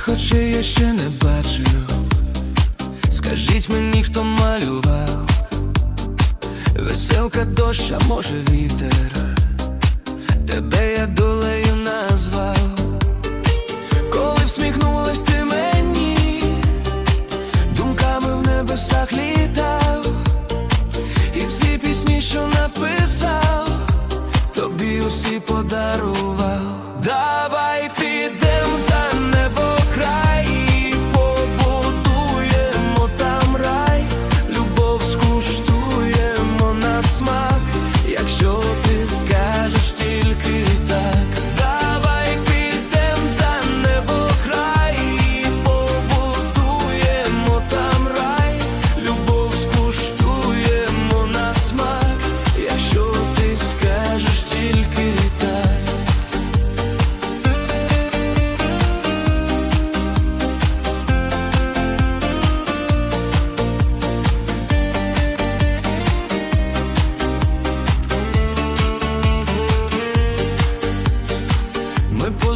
Таких очей я ще не бачив. Скажіть мені, хто малював, веселка дощ, а може вітер, тебе я долею назвав, коли всміхнулась ти мені, думками в небесах літав, і всі пісні, що написав, тобі усі подарував.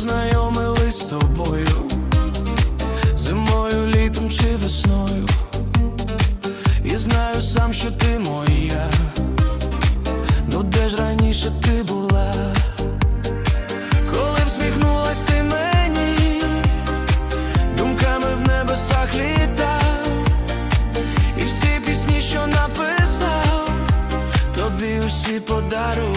Познайомились з тобою зимою, літом чи весною. І знаю сам, що ти моя. Ну де ж раніше ти була? Коли всміхнулась ти мені, думками в небесах літав, і всі пісні, що написав, тобі усі подарував.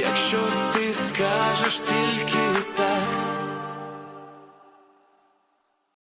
якщо ти скажеш тільки так.